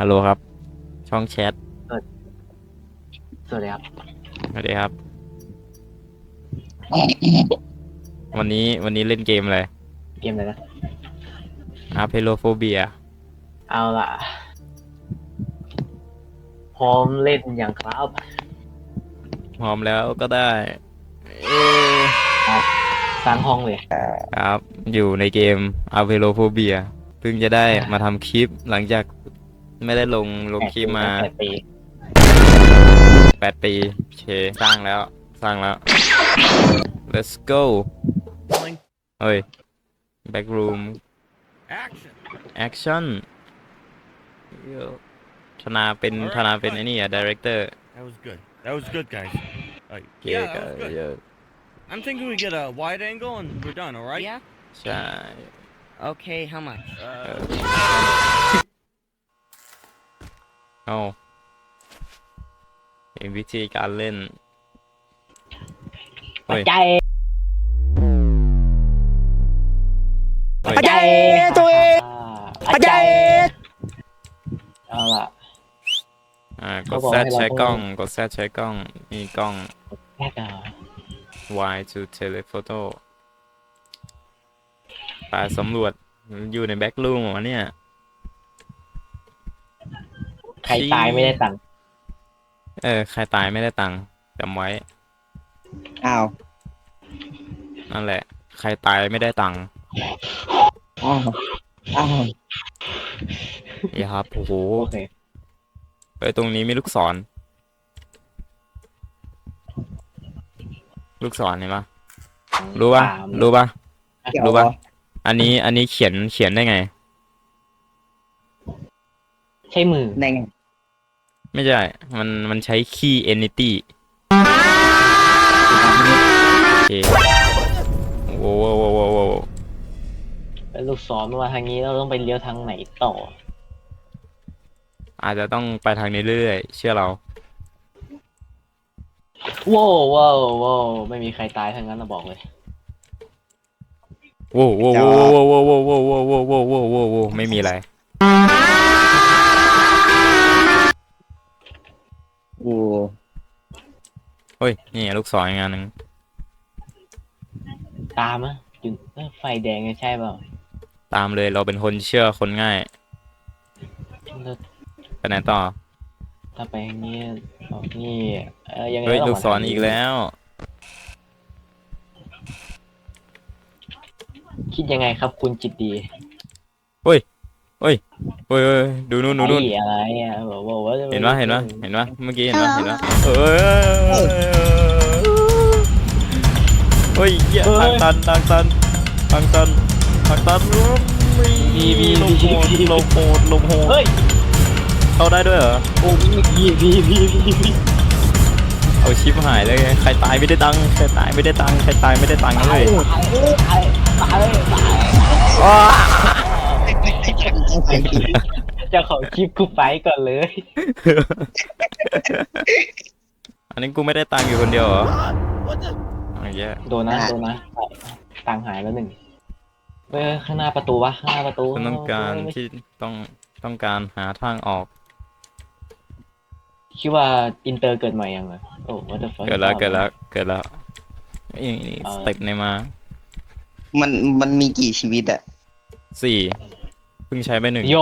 ฮัลโหลครับ ช่องแชทสวัสดีครับ สวัสดีครับ วันนี้วันนี้เล่นเกมอะไร เกมอะไรนะอาเพโลโฟเบีย เอาล่ะ พร้อมเล่นอย่างครับ พร้อมแล้วก็ได้ เออสร้างห้องเลยครับ อยู่ในเกมอาเพโลโฟเบียเพิ่งจะได้มาทำคลิปหลังจาก ไม่ได้ลงลงคลิปมาแปดปีแปดปีโอเคสร้างแล้วสร้างแล้ว let's go เฮ้ย back room Action. action ธนาเป็นธนาเป็นไอ้นี่อะ director That was good. That was good, guys. Alright. เย Yeah, อะ that was good. เยอะ I'm thinking we get a wide angle and we're done, alright? Yeah. ใช่ Okay. How much? เอ Uh, อ เอาเห็นวิธีการเล่นเฮ้ยใจเฮ้ยปัจจัยตัวเองปัจจัยเอาล่ะอ่ากเขาดบอกแซให้ดเราใช้ต้องกล้อง กดแซดใช้กล้อง มีกล้องแค่อะ Y to telephoto ไปสำรวจอยู่ในแบ็กรูมวะเนี่ยใค รตายไม่ได้ตังค์เออ ใครตายไม่ได้ตังค์จำไว้ อ้าวนั่นแหละ ใครตายไม่ได้ตังค์อ้าวอ้าวนี่ครับ โอ้โหโอเคเอ้ยตรงนี้มีลูกศร ลูกศรเห็นปะรู้ปะตามรู้ปะ เกี่ยวรู้ปะวะอันนี้ อันนี้เขียน เขียนได้ไง ใช่มือ ได้ไง ไม่ใช่ มัน มันใช้คีย์ entity โอเคโว้โว้โว้โว้โว้เป็นลูกศรมาทางนี้เราต้องไปเลี้ยวทางไหนต่อ อาจจะต้องไปทางนี้เรื่อยๆ เชื่อเราว้าวว้าวว้าวไม่มีใครตายทั้งนั้นนะบอกเลยโว้โว้โว้โว้โว้โว้โว้โว้โว้โว้โว้โว้โว้ไม่มีอะไร โอ้เฮ้ย นี่ลูกศรอีกอันหนึ่งตามอะจุดเอ้ยไฟแดงใช่เปล่าตามเลยเราเป็นคนเชื่อคนง่ายแล้วไปไหนต่อ ถ้าไปอย่างนี้ออกนี่เออยังไงเฮ้ย ต้งลูกมาศรอีกแล้ว คิดยังไงครับคุณจิตดี เฮ้ย เฮ้ยเฮ้ยดูนู่นดูนู่นไอ้อะไรอะบอกว่าว่าเห็นปะเห็นปะเห็นปะเมื่อกี้เห็นปะเห็นปะเอ้ยเฮ้ยเหี้ยทางตันทางตันทางตันทางตันมีมีลมโหดลมโหดลมโหดเฮ้ยเข้าได้ด้วยเหรอโอ้พี่พี่พี่พี่พี่พี่เอาชิปหายเลยใครตายไม่ได้ตังค์ใครตายไม่ได้ตังค์ใครตายไม่ได้ตังค์เลยตายเลยตายตายเลยตายเจ้าของคลิปกูไปก่อนเลย อันนี้กูไม่ได้ตังค์อยู่คนเดียวเหรออะไรเงี้ยโดนนะโดนนะตังค์หายแล้วหนึ่งเออข้างหน้าประตูวะข้างหน้าประตูฉันต้องการที่ต้องต้องการหาทางออก คิดว่าอินเตอร์เกิดใหม่ยังไงโอ้วัตถุเกิดแล้วเกิดแล้วเกิดแล้วนี่นี่สเต็ปในมา มันมันมีกี่ชีวิตอะสี่เพิ่งใช้ไปหนึ่งโย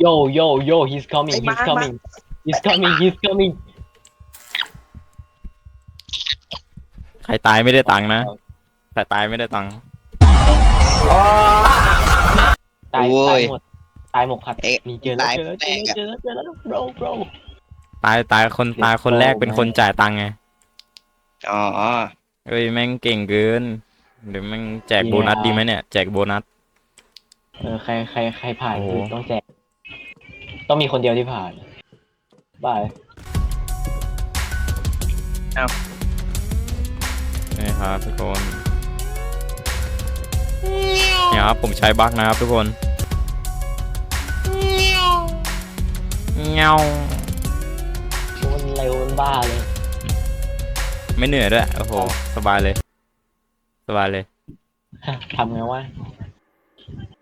โยโยโย he's coming ไอ้ he's มา coming he's coming he's coming ใครตายไม่ได้ตังค์นะ ใครตายไม่ได้ตังค์ ตายโอ้ตายยหมด ตายหมดครับเอ๊ะมีเจอแล้วตายเจอแล้วแตกอะ เจอแล้วเจอแล้ว bro bro ตายตายคนตายคนแรกเป็นคนจ่ายตังค์ไง อ๋อ เอ้ยแม่งเก่งเกินเดี๋ยวแม่งแจกโบนัสดีไหมเนี่ย แจกโบนัส เออใครใครใครผ่านโอ้โหคือต้องแจก ต้องมีคนเดียวที่ผ่านบายนี่ครับทุกคนเนี่ยครับผมใช้บั๊กนะครับทุกคนเงามันเร็วมันบ้าเลย ไม่เหนื่อยด้วยโอ้โห สบายเลย สบายเลย ทำไงวะโ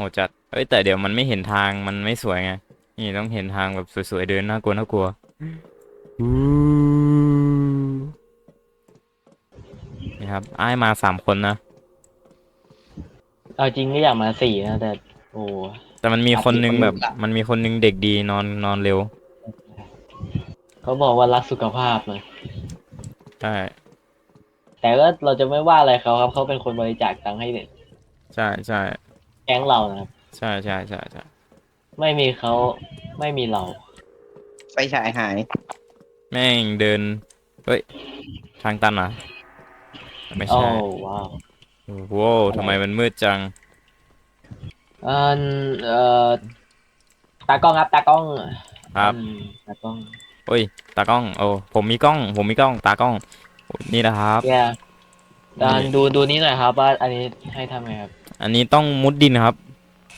หจัดเอ้ยแต่เดี๋ยวมันไม่เห็นทางมันไม่สวยไง นี่ต้องเห็นทางแบบสวยๆเดินน่ากลัวน่ากลัวอู้นี่ครับไอ้ายมาสามคนนะเอาจริงก็อยากมาสี่นะแต่ โอ้แต่มันมีคนนึงแบบ มันมีคนนึงเด็กดีนอนนอนเร็ว เขาบอกว่ารักสุขภาพนะใช่แต่ก็เราจะไม่ว่าอะไรเขาครับ เขาเป็นคนบริจาคตังค์ให้เนี่ยใช่ใช่ แก๊งเรานะครับ ใช่ใช่ใช่ใช่ไม่มีเขาไม่มีเรา ไฟฉายหาย แม่งเดิน เฮ้ย ทางตันเหรอะ ไม่โอ้ใช่ว้าวโอ้โหทำไมมันมืดจังเอ่อเอ่อตากล้องครับตากล้องครับ อืมตากล้องโอ้ย ตากล้อง โอ้ ผมมีกล้อง ผมมีกล้อง ตากล้อง นี่นะครับ แย่ดานนี่ดูดูนี้หน่อยครับว่าอันนี้ให้ทำไงครับ อันนี้ต้องมุดดินครับ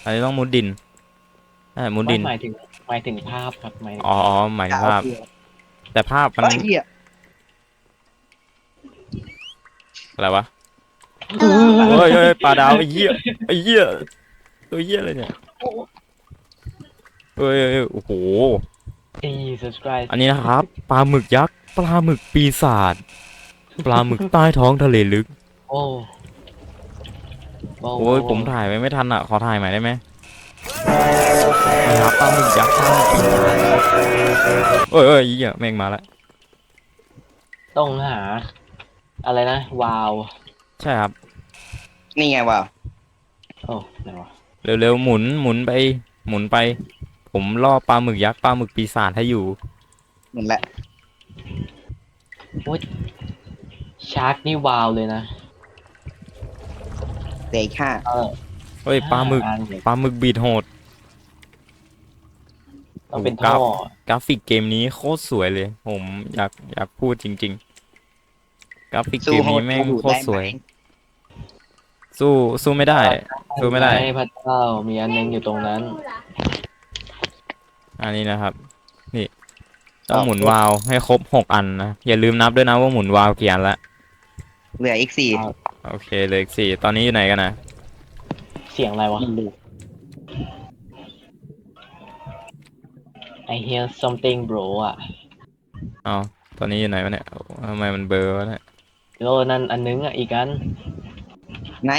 อันนี้ต้องมุดดินใช่มุดดินไม่หมายถึงหมายถึงภาพครับหมายถึงอ๋ออ๋อหมายถึงภาพ แต่ภาพมันไอ้เหี้ยอะไรวะเฮ้ยเฮ้ยปลาดาวไอ้เหี้ยไอ้เหี้ยตัวเหี้ยอะไรเนี่ยเฮ้ยเฮ้ยเฮ้ยโอ้โหอี subscribe อันนี้นะครับปลาหมึกยักษ์ ปลาหมึกปีศาจ ปลาหมึกใต้ท้องทะเลลึก โอ้ โอ้โอ้ยผมถ่ายไว้ไม่ทันอะ ขอถ่ายใหม่ได้ไหมนะครับปลาหมึกยักษ์ปลาหมึกปีศาจเอ้ยเอ้ยเหี้ยแม่งมาแล้วต้องหา อะไรนะ วาว ใช่ครับ นี่ไงวะโอ้ไหนวะเร็วๆหมุนหมุนไป หมุนไป ผมล่อปลาหมึกยักษ์ปลาหมึกปีศาจให้อยู่เหมือนแหละ ชาร์กนี่วาวเลยนะ เด็กห้าเออเฮ้ยปลาหมึกอันเนี่ยปลาหมึกบีดโหด ต้องเป็นครัท่บอกราฟิกเกมนี้โคตรสวยเลย ผมอยากอยากพูดจริง ๆ กราฟิกเกสู้มโหนี้ดแม่งดูโคตรได้สวยไหมสู้สู้ไม่ได้ สู้ไม่ได้ ให้พระเจ้ามีอันนึงอยู่ตรงนั้น อันนี้นะครับ นี่ ต้องหมุนวาล์วให้ครบหกอันนะ อย่าลืมนับด้วยนะว่าหมุนวาล์วกี่อันละ เหลืออีกสี่ครับ โอเคเหลยอีกสี่ตอนนี้อยู่ไหนกันนะเสียงอะไรวะ I hear something bro อะอ๋อตอนนี้อยู่ไหนวะเนี่ยทำไมมันเบลอวะเนี่ยโลนั่นอันนึงอะ อีกอัน ไหน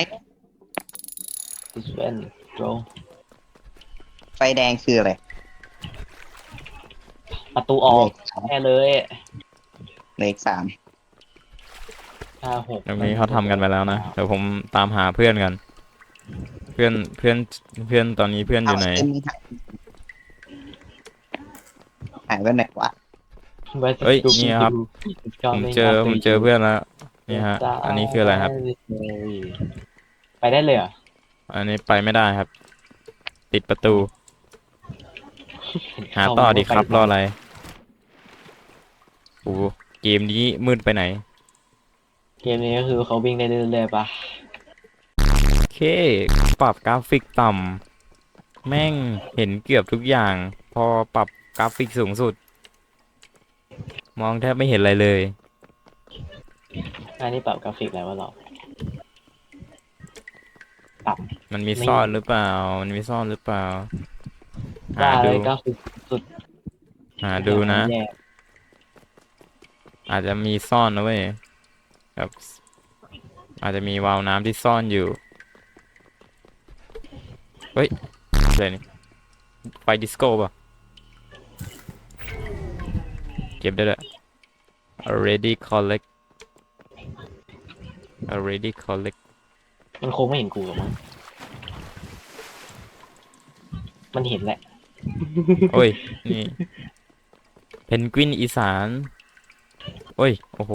this one bro ไฟแดงคืออะไรประตูออกแน่เลยเหลืออีกสาม ห้าหกตรงนี้เขาทำกันไปแล้วนะเดี๋ยวผมตามหาเพื่อนกัน เพื่อนเพื่อนเพื่อนตอนนี้เพื่อนอยู่ไหนเาอ้หายไปไหนวะเฮ้ยนี่ครับผมเจอผมเจอเพื่อนแล้วนี่ฮะ อันนี้คืออะไรครับ ไปได้เลยเหรอะอันนี้ไปไม่ได้ครับ ติดประตู หาต่อดีครับรออะไรโอ้โหเกมนี้มืดไปไหน เกมนี้ก็คือเขาวิ่งได้เรื่อยๆปะโอเค ปรับกราฟิกต่ำแม่งเห็นเกือบทุกอย่าง พอปรับกราฟิกสูงสุด มองแทบไม่เห็นอะไรเลย อันนี้ปรับกราฟิกอะไรวะเราปรับมันมีไม่ซ่อนหรือเปล่า มันมีซ่อนหรือเปล่าหาว่าเลดูยกราฟิกสุดหาดูนะแย่อาจจะมีซ่อนนะเว้ย แบบอาจจะมีวาล์วน้ำที่ซ่อนอยู่ เฮ้ยอะไรนี่ไฟดิสโก้ป่ะ เก็บได้เลย already collect already collect มันคงไม่เห็นกูหรอกมั้ง มันเห็นแหละ โอ้ย นี่ เพนกวินอีสาน โอ้ย โอ้โห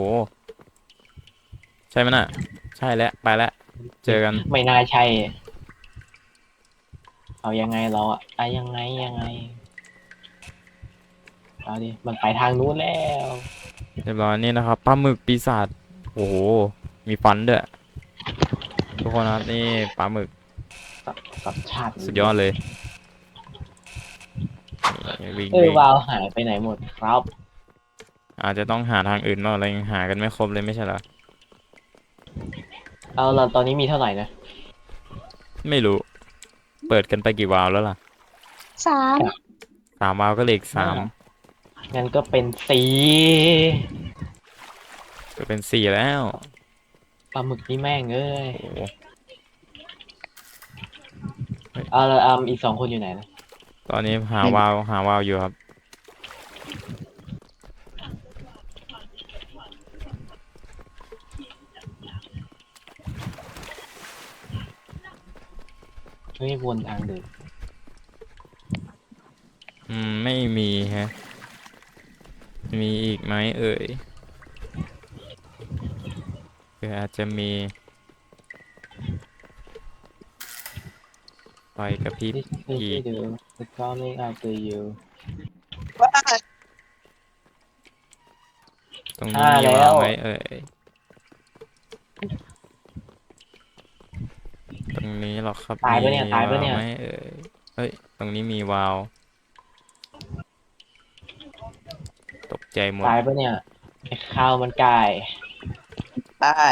ใช่ไหมยน่ะ ใช่แล้วไปแล้วเจอกัน ไม่น่าใช่ เอายังไงเราอะอะยังไงยังไง เอาดิ มันไปทางนู้นแล้ว เรียบร้อยนี่นะครับปลาหมึกปีศาจโอ้โห มีฟันด้วยทุกคนนะครับนี่ปลาหมึกสับชาติสุดยอดเลยนี่วิ่งเออวิ่งวาวหายไปไหนหมดครับ อาจจะต้องหาทางอื่นเนอะอะไรยังหากันไม่ครบเลยไม่ใช่เหรอ เอาเราตอนนี้มีเท่าไหร่นะ ไม่รู้ เปิดกันไปกี่วาล์วแล้วล่ะสามสามวาล์วก็เหล็กสามงั้นก็เป็นสีจะเป็นสี่แล้วปลาหมึกนี่แม่งเอ้ย โอ้โหเอาละอืมอีกสองคนอยู่ไหนนะ ตอนนี้หาวาล์วหาวาล์วอยู่ครับ เฮ้ยวนทางเดินอืม ไม่มีฮะ มีอีกไหมเอ่ยเผื่ออาจจะมี ไฟกระพริบ This is อีก you the coming after you ตรงนี้อ่ามีแล้ว วางไว้เอ่ย ตรงนี้หรอ ครับตายปะเนี่ยมีตายปะเนี่ย วล์วไหมเอ่ยเฮ้ย ตรงนี้มีวาล์วตกใจหมด ตายปะเนี่ยไอ้ข้าวมันไก่ได้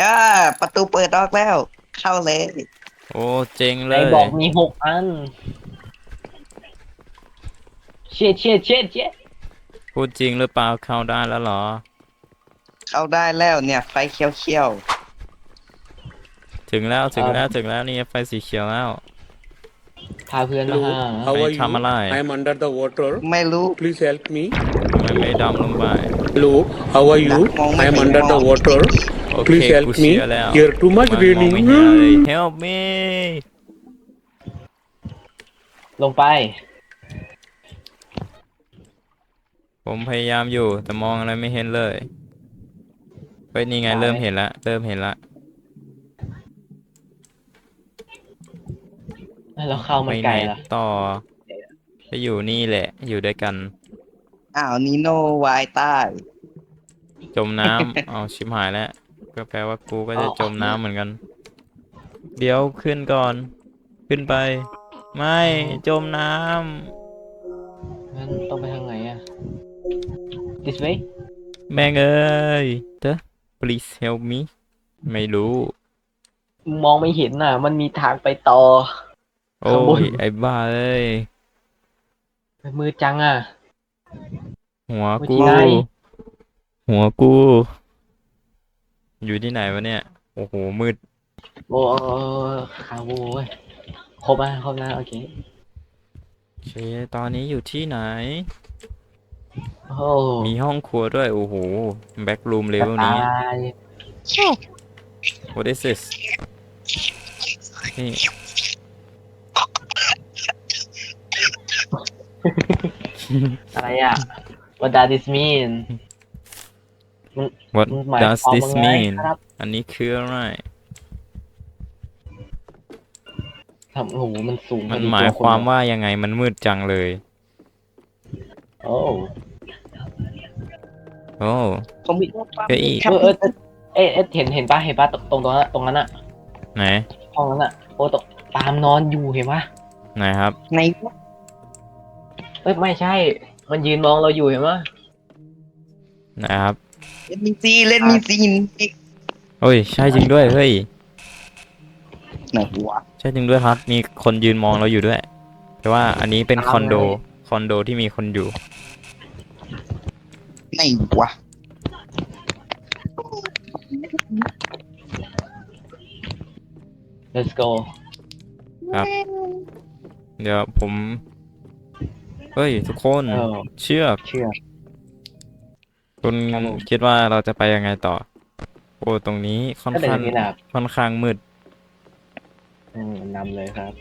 อ่าประตูเปิดออกแล้ว เข้าเลยโอ้เจ๋งไหเลนยบอกมีหกอัน เช็ดเช็ดเช็ดเช็ดพูดจริงหรือเปล่าเข้าได้แล้วเหรอ เข้าได้แล้วเนี่ย ไฟเขียวเขียว ถึงแล้วถึงแล้วถึงแล้วนี่ไฟสีเขียวแล้วพาเพื่อนมา Hello. หา How are ทำอะไร you? I am under the water. ๆไม่รู้ Please help me. ทำไมไม่ดำลงไป Hello. How are you? Mong I am may under the mong. water. โอเค Please help กู me. เชื่อแล้ว Here too much มันมอง raining. ไม่เห็นอะไร help me ลงไป ผมพยายามอยู่แต่มองอะไรไม่เห็นเลยเฮ้ยนี่ไงตายเริ่มเห็นละเริ่มเห็นละ แล้วข้าวมันไปไหนไก่ล่ะ ต่อจะอยู่นี่แหละ อยู่ด้วยกัน อ้าวนีโนวายใต้ จมน้ำ เอาชิบหายแล้ว ก็แปลว่ากูก็จะอ๋อจมน้ำเหมือนกัน เดี๋ยวขึ้นก่อน ขึ้นไป ไม่จมน้งั้นต้องไปทางไหนอะ this way ำแม่งเอ้ยเด้อ please help me ไม่รู้ มองไม่เห็นน่ะ มันมีทางไปต่อ โอ้ข้างบน ยไอ้บ้าเอ้ยมือจังอะ หัวไม่กูใช่หัวกู อยู่ที่ไหนวะเนี่ย โอ้โห มืด โอ้ข้าวโว้ยครบอะครบนะโอเคโอเคตอนนี้อยู่ที่ไหน โอ้มีห้องครัวด้วย โอ้โห แบ็กรูมเลกเวระลตนี้าย What is this นี่ อะไรอะ What does this mean What มันหมาย does ความ this ว่าไง mean ครับอันนี้คืออะไร ทำโอ้โหมันสูงมันพอดีหมายตัวความนว่ายังไงมันมืดจังเลย โอ้โอ้ ผมมีเฮ้ยเออเออเออเอ๊ะเอ๊ะเห็นเห็นปะเห็นปะตรงตรงตรงนั้นอะตรงนั้นอะไหนห้องนั้นอะโอ้ตกตามนอนอยู่เห็นปะไหนครับใน เอ้ยไม่ใช่ มันยืนมองเราอยู่เห็นปะไหนครับเล่นมีซีเล่นมีซีนอีกโอ้ยใช่จริงด้วยเฮ้ยไหนวะใช่จริงด้วยครับ มีคนยืนมองเราอยู่ด้วย แต่ว่าอันนี้เป็นคอนโดคอนโดที่มีคนอยู่ไหนวะเล let's go ครับ เดี๋ยวผม เฮ้ย ทุกคนเออ เชือกเชื่อคุณครับผม คิดว่าเราจะไปยังไงต่อ โอ้ตรงนี้ค่อนก็เดินข้างนี่นะครับค่อนข้างมืดอืมนำเลยครับ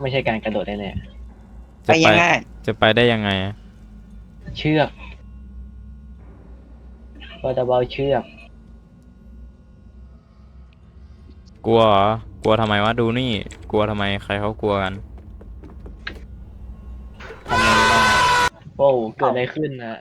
ไม่ใช่การกระโดดแน่ไปจะไปยังไงจะไปได้ยังไงอะๆเชือกก็จะเบาเชือกกลัวเหรอ กลัวทำไมวะดูนี่ กลัวทำไมใครเขากลัวกันทำไงไม่ได้โอ้เกิดอะไรขึ้นนะ